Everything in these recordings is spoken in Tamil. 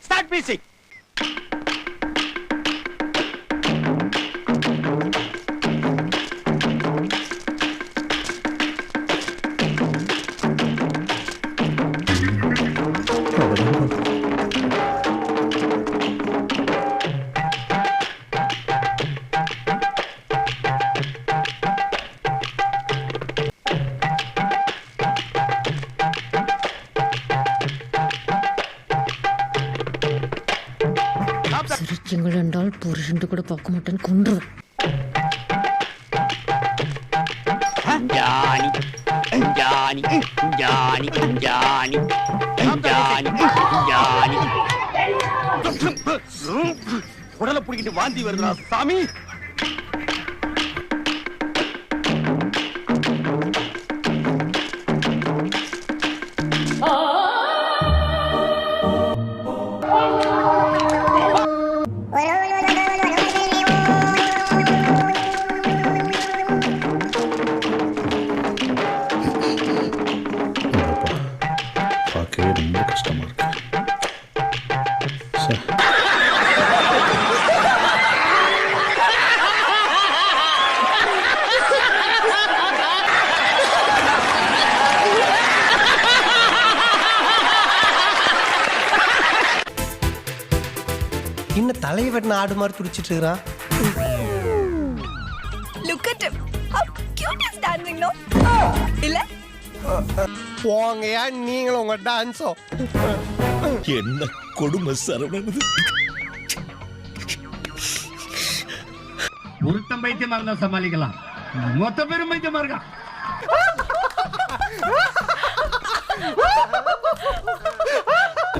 Start music! சிரிக்குங்கள் என்றால் புருஷன்ட்டு கூட பார்க்க மாட்டேன்னு கொன்றுவேன். ஜானி ஜானி ஜானி ஜானி ஜானி ஜானி உடலை பிடிக்கிட்டு வாந்தி வருதுடா சாமி. சே இன்னும் தலையை வெட்டின ஆடு மாதிரி துடிச்சிட்டு இருக்கிறான். How cute he's dancing, no? இல்ல போங்கயா நீங்களும் உங்க டான்ஸோ என்ன கொடுமை சரவணன் ஒருத்தன் பைத்தியமா இருந்தா சமாளிக்கலாம். மொத்த பேரும் பைத்தியமா இருக்கான்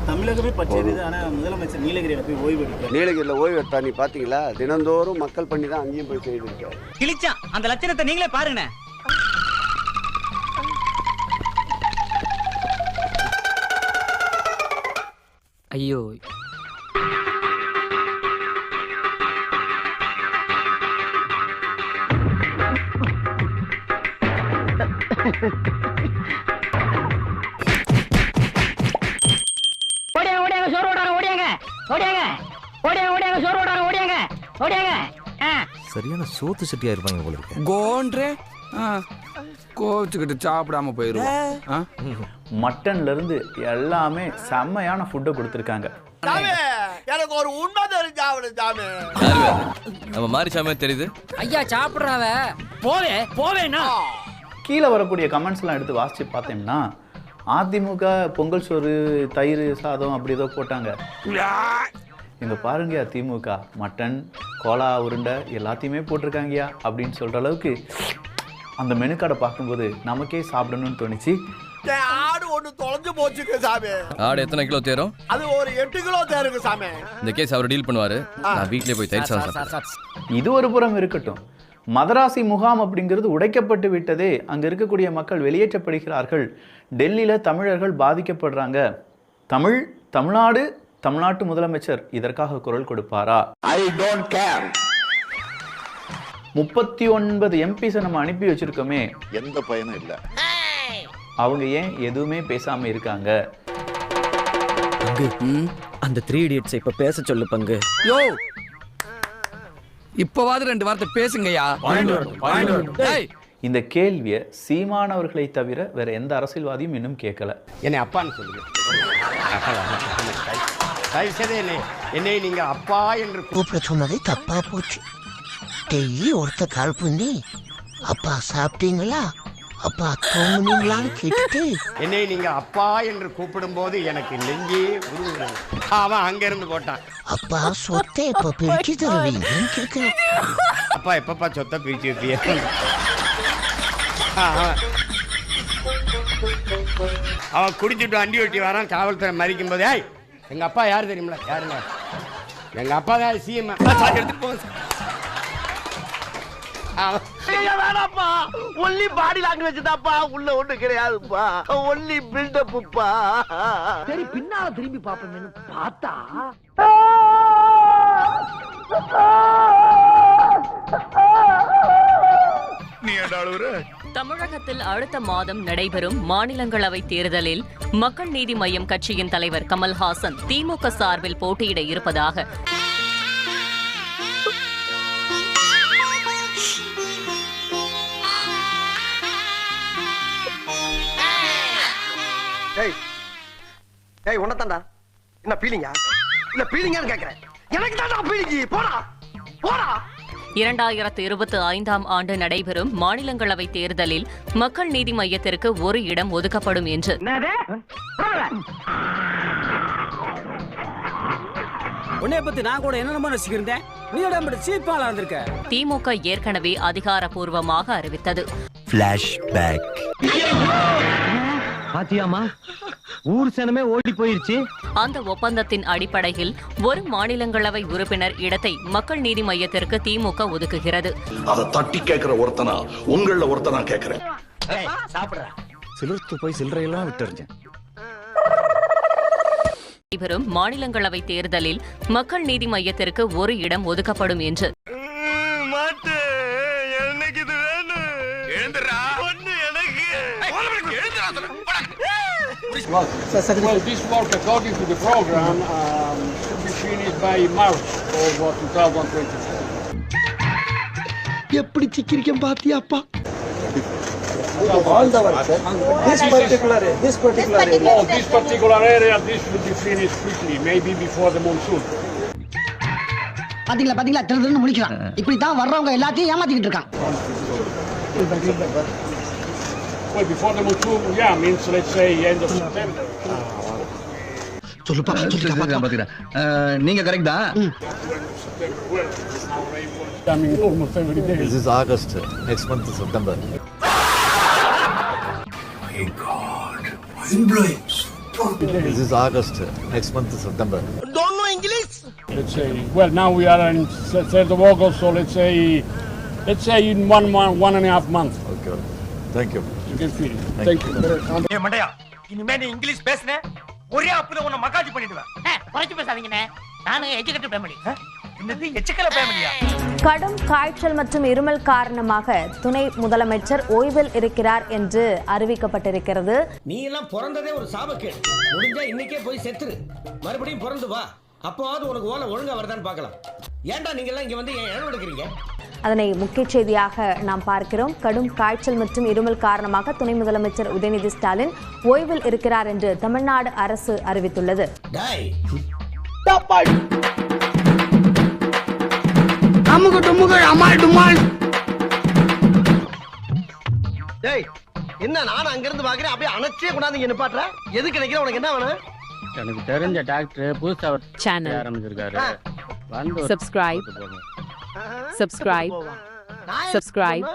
தமிழகமே பச்சரிது ஆனா முதலமைச்சர் நீலகிரியில போய் ஓய்வு நீலகிரியில் ஓய்வு எடுத்தா நீ பார்த்தீங்களா தினந்தோறும் மக்கள் பண்ணி தான் அங்கேயும் போய் செய்திருக்காரு கிழிச்சான் அந்த லட்சணத்தை நீங்களே பாருங்கண்ணே ஐயோ. ஓடியாங்க ஓடியாங்க சோறு ஓடாங்க ஓடியாங்க. ஓடியாங்க. ஓடியாங்க ஓடியாங்க சோறு ஓடாங்க ஓடியாங்க. ஓடியாங்க. ஆ. சரியான சோத்து சட்டியா இருப்பாங்க போல இருக்கு. கோன்றே. கோச்சுக்கிட்டு சாப்பிடாம போயிருவோம் மட்டன்ல இருந்து எல்லாமே செம்மையான ஃபுட்டை கொடுத்துருக்காங்க. எனக்கு ஒரு உண்மை தெரிஞ்சாவணும் சாமி நம்ம மாரிசாமே தெரியுது? ஐயா சாப்பிடுறாவ. போவே போவேனா கீழே வரக்கூடிய கமெண்ட்ஸ் எல்லாம் எடுத்து வாசிச்சு பார்த்தோம்னா அதிமுக பொங்கல் சோறு தயிர் சாதம் அப்படி ஏதோ போட்டாங்க. இங்க பாருங்கயா திமுக மட்டன் கோலா உருண்டை எல்லாத்தையுமே போட்டிருக்காங்கயா அப்படின்னு சொல்ற அளவுக்கு அந்த மெனு கார்டை பார்க்கும்போது நமக்கே சாப்பிடணும்னு தோணுச்சு. ஆடு ஒண்ணு தொலைஞ்சு போச்சுங்க சாமி. ஆடு எத்தனை கிலோ தேரும்? அது ஒரு எட்டு கிலோ தேருங்க சாமி. இந்த கேஸ் அவர் டீல் பண்ணுவாரு. நான் வீட்லயே போய் தயிர் சாதம். இது ஒரு புறம் இருக்கட்டும். மதராசி முகாம் அப்படிங்கிறது உடைக்கப்பட்டு விட்டதே அங்க இருக்கக்கூடிய மக்கள் வெளியேற்றப்படுகிறார்கள். டெல்லியில தமிழர்கள் பாதிக்கப்படுறாங்க. தமிழ் தமிழ்நாடு தமிழ்நாட்டு முதலமைச்சர் இதற்காக குரல் கொடுப்பாரா? ஐ டோன்ட் கேர் முப்பத்தி ஒன்பது எம்பிஸை நம்ம அனுப்பி வச்சிருக்கோமே. எந்த பயனும் இல்லை. அவங்க ஏன் எதுவுமே பேசாம இருக்காங்க? பங்கு. அந்த த்ரீ இடியட்ஸ் இப்ப பேச சொல்லு பங்கு. யோ! இப்பவாது ரெண்டு வார்த்தை பேசுங்கய்யா. டேய், இந்த கேள்வியை சீமானவர்களை தவிர வேற எந்த அரசியல்வாதியும் இன்னும் கேட்கல. என்னை அப்பான்னு சொல்லுங்க. தயவு செய்து என்னை என்னை நீங்க அப்பா என்று கூப்பிட சொன்னதே தப்பா போச்சு. டெய்லி ஒருத்த கால் பண்ணி. அப்பா சாப்பிட்டீங்களா? அப்பா தூங்குனீங்களான்னு கேட்டுட்டு. என்னை நீங்க அப்பா என்று கூப்பிடும்போது எனக்கு நெஞ்சே உருகுகிறது அவன் அங்க இருந்து போட்டான். அப்பா சொத்தை எப்ப பிரிச்சு தருவீங்கன்னு கேட்கிறேன் அப்பா எப்பப்பா சொத்தை பிரிச்சு வைப்பிய? அவன் அவன் குடிச்சிட்டு வண்டி ஓட்டி வரான் காவல்துறை மறிக்கும் போது ஏய் எங்க அப்பா யார் தெரியுமில யாருங்க? எங்க அப்பா தான் சிஎம் எடுத்துட்டு போங்க வேணாப்பா ஒன்லி பாடி லாங்குவேஜ் தான்ப்பா. உள்ள ஒண்ணு கிடையாதுப்பா. ஒன்லி பில்டப்புப்பா சரி பின்னால திரும்பி பாப்போம்னு பார்த்தா? தமிழகத்தில் அடுத்த மாதம் நடைபெறும் மாநிலங்களவை தேர்தலில் மக்கள் நீதி மய்யம் கட்சியின் தலைவர் கமல்ஹாசன் திமுக சார்பில் போட்டியிட இருப்பதாக ஏய் உன்னதான்டா என்ன பீலிங்கா இல்ல பீலிங்கான்னு கேக்குறேன். எனக்கு தான் பீலிங்கி போடா. போடா. இரண்டாயிரத்து இருபத்தி ஐந்தாம் ஆண்டு நடைபெறும் மாநிலங்களவை தேர்தலில் மக்கள் நீதி மய்யத்திற்கு ஒரு இடம் ஒதுக்கப்படும் என்று. உன்னைய பத்தி நான் கூட என்னென்னமோ நினைச்சுக்கிருந்தேன் நீ இடம் சீப்பாளா இருந்திருக்க. திமுக ஏற்கனவே அதிகாரப்பூர்வமாக அறிவித்தது. பாத்தியாமா ஊர் சனமே ஓடி போயிருச்சு. அந்த ஒப்பந்தத்தின் அடிப்படையில் ஒரு மாநிலங்களவை உறுப்பினர் இடத்தை மக்கள் நீதி மய்யத்திற்கு திமுக ஒதுக்குகிறது. அதை தட்டி கேட்கிற ஒருத்தனா உங்கள ஒருத்தனா கேட்கிறேன். சிலிர்த்து போய் சில்லறையெல்லாம் விட்டுருச்சேன் நடைபெறும் மாநிலங்களவை தேர்தலில் மக்கள் நீதி மய்யத்திற்கு ஒரு இடம் ஒதுக்கப்படும் என்று. Well, this work according to the program um, should be finished by March of uh, 2024. எப்படி சிக்கிரிக்கம் பாத்தியாப்பா This particular, this particular area. Oh, this particular area, this will be finished quickly, maybe before the monsoon. பாத்தீங்களா பாத்தீங்களா திரு திருன்னு முடிக்கிறான் இப்படி தான் வர்றவங்க எல்லாத்தையும் ஏமாத்திக்கிட்டு இருக்கான் Well, before the monsoon, yeah, means let's say end of September. சொல்லுப்பா சொல்லுப்பா நீங்க கரெக்ட் தான் I mean, almost every day. This is August. Next month is September. This is August. Next month is September. don't know english Let's say, well, now we are in se- 3rd of August, so let's say, let's say in one month, one and a half month, Okay. Thank you. ஏ மண்டையா இனிமே நீ இங்கிலீஷ் பேசுன ஒரே அப்புல உன்னை மக்காஜி பண்ணிடுவேன். குறைச்சு பேசாதீங்கண்ணே. நானும் எஜுகேட்டட் ஃபேமிலி என்னது எச்சக்கல ஃபேமிலியா கடும் காய்ச்சல் மற்றும் இருமல் காரணமாக துணை முதலமைச்சர் ஓய்வில் இருக்கிறார் என்று அறிவிக்கப்பட்டிருக்கிறது. நீ எல்லாம் பிறந்ததே ஒரு சாபக்கேடு. முடிஞ்சா இன்னைக்கே போய் செத்துரு. மறுபடியும் பிறந்து வா. அப்போவாவது உனக்கு ஓலை ஒழுங்கா வருதான்னு பார்க்கலாம். ஏன்டா நீங்க எல்லாம் இங்க வந்து ஏன் இடம் எடுக்கிறீங்க அதனை முக்கிய செய்தியாக நாம் பார்க்கிறோம். கடும் காய்ச்சல் மற்றும் இருமல் காரணமாக துணை முதலமைச்சர் உதயநிதி ஸ்டாலின் ஓய்வில் இருக்கிறார் என்று தமிழ்நாடு அரசு அறிவித்துள்ளது. டாய். அமுக டுமுக அமால் டுமால். டேய் என்ன நானும் அங்க இருந்து பாக்குறேன் அப்படியே அணைச்சே கொண்டாந்து இங்க நிப்பாட்டுற? எதுக்கு நினைக்கிற உனக்கு என்ன வேணும்? எனக்கு தெரிஞ்ச டாக்டர் புதுசா சேனல் ஆரம்பிச்சிருக்காரு. ஆ. சப்ஸ்கிரைப். Subscribe.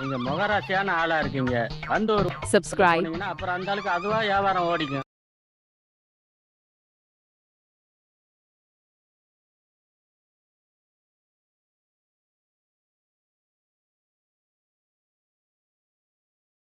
நீங்க முகராசியான ஆளா இருக்கீங்க. வந்து ஒரு சப்ஸ்கிரைப் அப்புறம் அந்த ஆளுக்கு அதுவா வியாபாரம் ஓடிக்கும்.